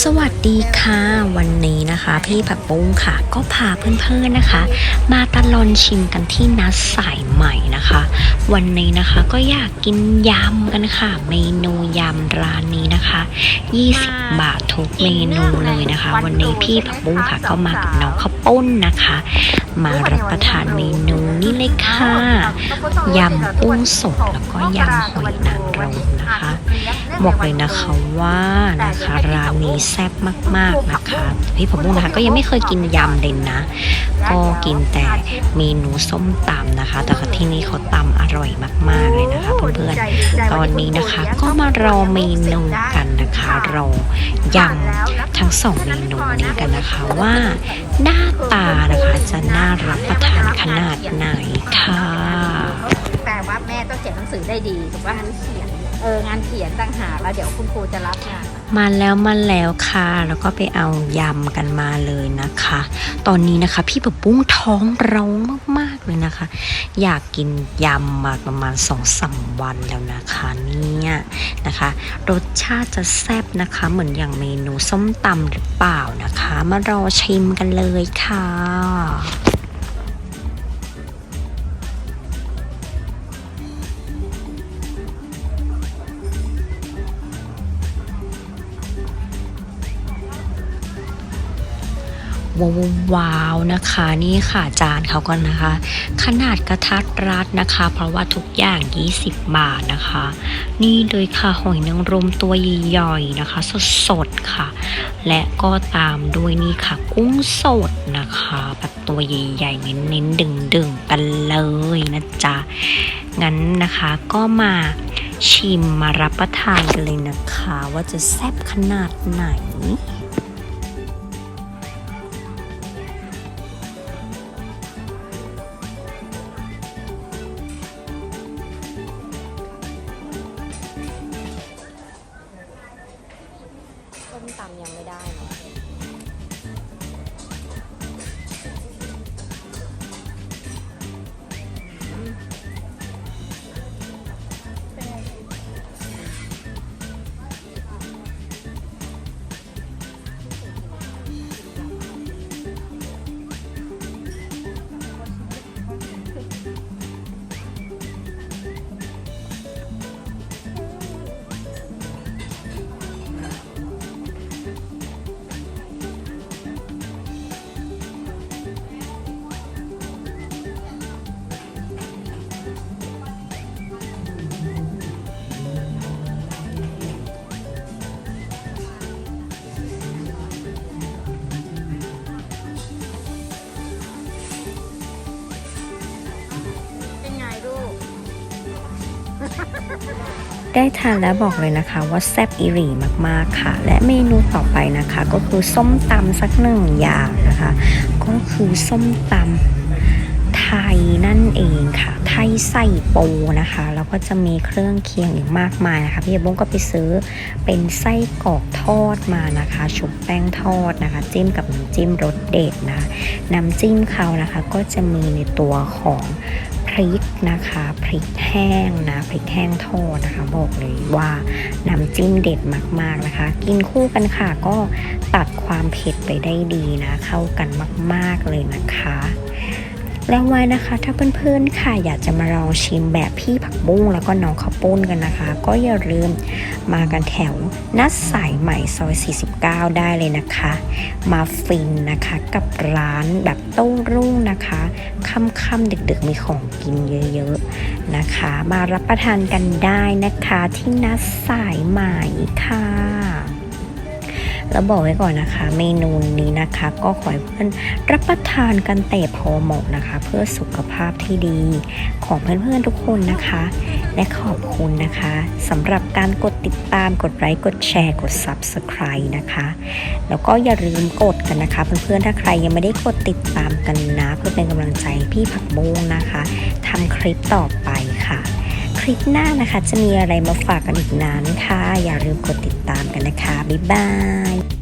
สวัสดีค่ะ วันนี้นะคะ พี่ผักปุ้งค่ะ ก็พาเพื่อนๆนะคะ มาตะลอนชิมกันที่นัดสายใหม่นะคะ วันนี้นะคะก็อยากกินยำกันค่ะ เมนูยำร้านนี้นะคะ 20 บาททุกเมนูเลยนะคะ วันนี้พี่ผักปุ้งค่ะก็มากับน้องข้าวปุ้นนะคะ มารับประทานเมนูนี้เลยค่ะยำกุ้งสดแล้วก็ยำหอยนางรมนะคะ บอกเลยนะคะว่านะคะร้านนี้แซ่บมากๆนะคะพี่ผมบุ้งนะคะก็ยังไม่เคยกินยำเลยนะ ก็กินแต่เมนูส้มตำนะคะ แต่ที่นี่เขาตำอร่อยมากๆเลยนะคะเพื่อนๆตอนนี้นะคะก็มารอเมนูกันนะคะรอยำทั้งสองเมนูนี้กันนะคะว่าหน้าตานะคะจะน่ารับประทานขนาดไหนค่ะแปลว่าแม่ต้องเขียนหนังสือได้ดีถูกป่ะงานเขียน เอองานเขียนต่างหากแล้วเดี๋ยวคุณครูจะรับงานมาแล้วมาแล้วค่ะ แล้วก็ไปเอายำกันมาเลยนะคะ ตอนนี้นะคะ พี่ปะปุ้งท้องร้องมากๆเลยนะคะ อยากกินยำมาประมาณสองสามวันแล้วนะคะเนี่ยนะคะ รสชาติจะแซ่บนะคะ เหมือนอย่างเมนูส้มตำหรือเปล่านะคะ มารอชิมกันเลยค่ะ ว้าววาวนะคะ นี่ค่ะจานเขาก่อนนะคะ ขนาดกระทัดรัดนะคะ เพราะว่าทุกอย่าง 20 บาทนะคะ นี่เลยค่ะหอยนางรมตัวใหญ่ๆนะคะ สดๆค่ะ และก็ตามด้วยนี่ค่ะ กุ้งสดนะคะแบบตัวใหญ่ๆเน้นๆดึงๆกันเลยนะจ๊ะงั้นนะคะก็มาชิมมารับประทานกันเลยนะคะ ว่าจะแซ่บขนาดไหน มตำยังไม่ได้เนาะ ได้ทานแล้วบอกเลยนะคะว่าแซ่บอีหรีมากๆค่ะ และเมนูต่อไปนะคะ ก็คือส้มตำสักหนึ่งอย่างนะคะ ก็คือส้มตำไทยนั่นเองค่ะ ไทยใส่ปูนะคะ แล้วก็จะมีเครื่องเคียงอีกมากมายนะคะพี่เบ้งก็ไปซื้อเป็นไส้กรอกทอดมานะคะ ชุบแป้งทอดนะคะ จิ้มกับน้ำจิ้มรสเด็ดนะน้ำจิ้มเขานะคะ ก็จะมีในตัวของ พริกนะคะพริกแห้งนะพริกแห้งทอดนะคะบอกเลยว่าน้ำจิ้มเด็ดมากๆนะคะ กินคู่กันค่ะก็ตัดความเผ็ดไปได้ดีนะ เข้ากันมาก ๆเลยนะคะ แล้วไว้นะคะ ถ้าเพื่อนๆค่ะอยากจะมาลองชิมแบบพี่ผักบุ้งแล้วก็น้องข้าวปุ้นกันนะคะ ก็อย่าลืมมากันแถวนัดสายใหม่ซอย 49 ได้เลยนะคะ มาฟินนะคะกับร้านแบบโต้รุ่งนะคะค่ำๆดึกๆมีของกินเยอะๆนะคะ มารับประทานกันได้นะคะที่นัดสายใหม่ค่ะ แล้วบอกไว้ก่อนนะคะ เมนูนี้นะคะ ก็ขอให้เพื่อนรับประทานกันแต่พอเหมาะนะคะ เพื่อสุขภาพที่ดีของเพื่อนๆทุกคนนะคะ และขอบคุณนะคะสำหรับการกดติดตามกดไลค์กดแชร์กด Subscribe นะคะ แล้วก็อย่าลืมกดกันนะคะ เพื่อนๆถ้าใครยังไม่ได้กดติดตามกันนะ เพื่อเป็นกำลังใจพี่ผักบุ้งนะคะทำคลิปต่อไปค่ะ คลิปหน้านะคะ จะมีอะไรมาฝากกันอีกนั้นค่ะ อย่าลืมกดติดตามกันนะคะ บ๊ายบาย